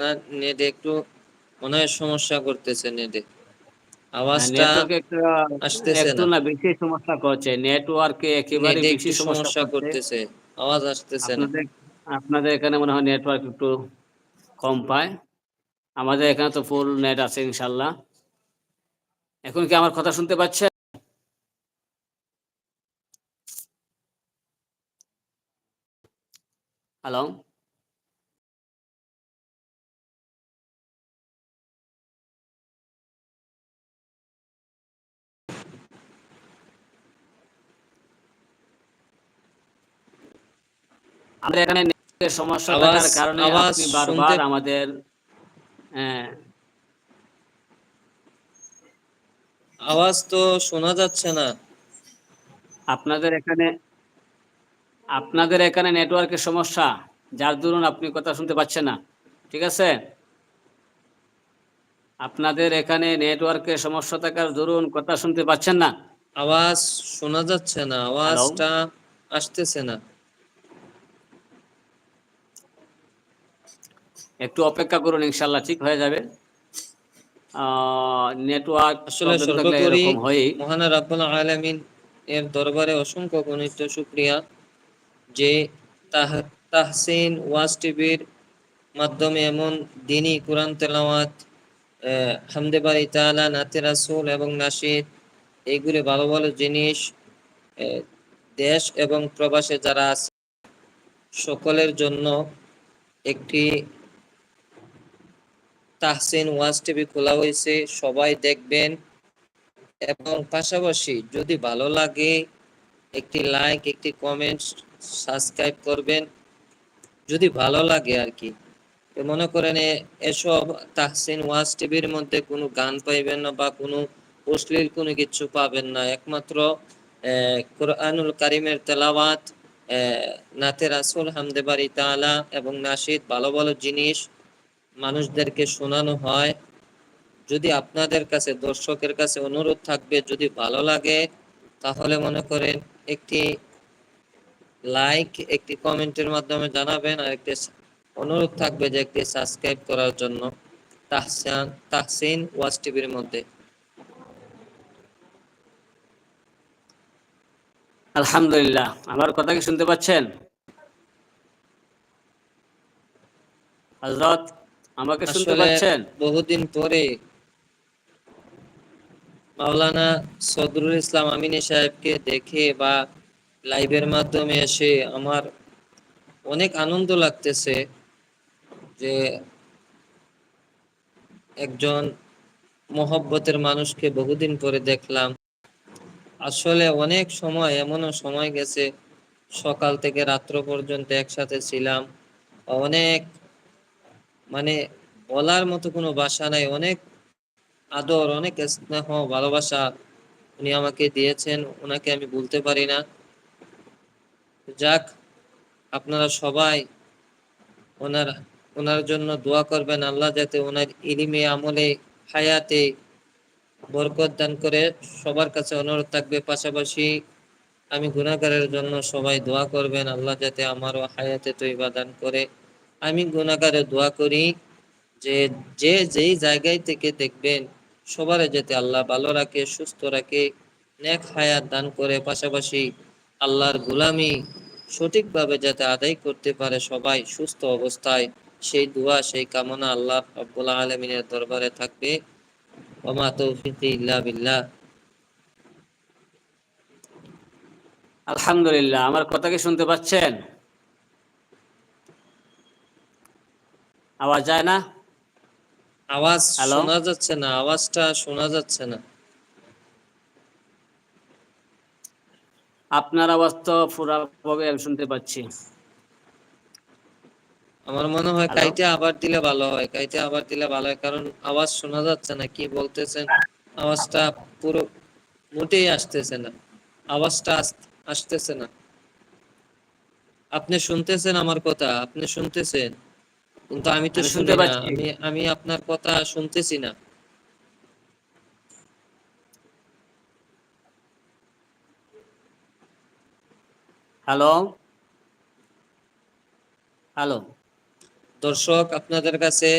না নেটে একটু মনে হয় সমস্যা করতেছে নেটে। আওয়াজটা আসতেছে না। না বেশি সমস্যা করছে নেটওয়ার্কে একেবারে বেশি সমস্যা করতেছে আওয়াজ আসতেছে না। আপনাদের এখানে মনে হয় নেটওয়ার্ক একটু কম পায়। আমাদের এখানে তো ফুল নেট আছে ইনশাল্লাহ এখন কি আমার কথা শুনতে পাচ্ছেন? হ্যালো আমাদের এখানে সমস্যা থাকার কারণে আপনি বারবার আমাদের হ্যাঁ। আওয়াজ তো শোনা যাচ্ছে না। আপনাদের এখানে আপনাদের এখানে নেটওয়ার্কের সমস্যা যার দরুন আপনি কথা শুনতে পাচ্ছেন না। ঠিক আছে? আপনাদের এখানে নেটওয়ার্কের সমস্যা থাকার দরুন কথা শুনতে পাচ্ছেন না। আওয়াজ শোনা যাচ্ছে না আওয়াজটা আসতেছে না। একটু অপেক্ষা করুন ইনশাল্লাহ ঠিক হয়ে যাবে। নেটওয়ার্ক আসলে সর্বোপরি মহান রাব্বুল আলামিন এর দরবারে অসংখ্য গণিত শুক্রিয়া যে তাহসিন ওয়াজ টিভির মাধ্যমে এমন দিনী কোরআন তেলাওয়াত হামদে বাড়ি তালা নাতে রাসুল এবং নাসিদ এইগুলি ভালো ভালো জিনিস দেশ এবং প্রবাসে যারা আছে সকলের জন্য একটি তাহসিন ওয়াজ টিভি খোলা হয়েছে, সবাই দেখবেন। এবং পাশাপাশি যদি ভালো লাগে, একটি লাইক একটি কমেন্ট সাবস্ক্রাইব করবেন। যদি ভালো লাগে আর কি। মনে করেন এসব তাহসিন ওয়াজ টিভির মধ্যে কোনো গান পাইবেন না বা কোনো অশ্লীল কোনো কিছু পাবেন না। একমাত্র কোরআনুল কারিমের তেলাওয়াত নাতে রাসুল হামদে বাড়ি তালা এবং নাসিদ ভালো ভালো জিনিস মানুষদেরকে শোনানো হয়। যদি আপনাদের কাছে, দর্শকের কাছে অনুরোধ থাকবে, যদি ভালো লাগে, তাহলে মনে করেন একটি লাইক একটি কমেন্টের মাধ্যমে জানাবেন আর একটি অনুরোধ থাকবে যে একটি সাবস্ক্রাইব করার জন্য। তাহসান, তাহসিন ওয়াজ টিভির মধ্যে। আলহামদুলিল্লাহ। আমার কথা কি শুনতে পাচ্ছেন? হজরত আমাকে শুনতে পাচ্ছেন? বহুদিন পরে মাওলানা সদরুল ইসলাম আমিনী সাহেবকে দেখে বা লাইভের মাধ্যমে এসে আমার অনেক আনন্দ লাগতেছে যে একজন মহব্বতের মানুষকে বহুদিন পরে দেখলাম। আসলে অনেক সময় এমনও সময় গেছে সকাল থেকে রাত্র পর্যন্ত একসাথে ছিলাম। অনেক মানে বলার মতো কোনো ভাষা নাই। অনেক আদর, অনেক স্নেহ, ভালোবাসা উনি আমাকে দিয়েছেন। ওনাকে আমি বলতে পারি না। যাক, আপনারা সবাই ওনার ওনার জন্য দোয়া করবেন আল্লাহ যাতে ওনার ইলিমে আমলে, হায়াতে বরকত দান করে সবার কাছে অনুরোধ থাকবে। পাশাপাশি আমি গুণাগারের জন্য সবাই দোয়া করবেন। আল্লাহ যাতে আমারও হায়াতে তৈবা দান করে। আমি গুণাগারে দোয়া করি যে যে যেই জায়গায় থেকে দেখবেন সবার যাতে আল্লাহ ভালো রাখে, সুস্থ রাখে, নেক হায়াত দান করে, পাশাপাশি আল্লাহর গুলামি সঠিকভাবে যাতে আদায় করতে পারে সবাই সুস্থ অবস্থায়, সেই দোয়া, সেই কামনা আল্লাহ রব্বুল আলমিনের দরবারে থাকবে। ওমা তৌফিক ইল্লা বিল্লাহ। আলহামদুলিল্লাহ, আমার কথা কি শুনতে পাচ্ছেন? আওয়াজ যায় না? আওয়াজ শোনা যাচ্ছে না আওয়াজটা শোনা যাচ্ছে না। আপনার আওয়াজ তো পুরাভাবে আমি শুনতে পাচ্ছি। আমার মনে হয়? কাইতে আবার দিলে ভালো হয় কাইতে আবার দিলে ভালো হয় কারণ আওয়াজ শোনা যাচ্ছে না কি বলতেছেন? আওয়াজটা পুরো মোটেই আসতেছে না আওয়াজটা আস- আসতেছে না। আপনি শুনতেছেন আমার কথা আপনি শুনতেছেন? কিন্তু আমি তো শুনতে পাচ্ছি। আমি আমি আপনার কথা শুনতেছি না। হ্যালো? হ্যালো? দর্শক আপনাদের কাছে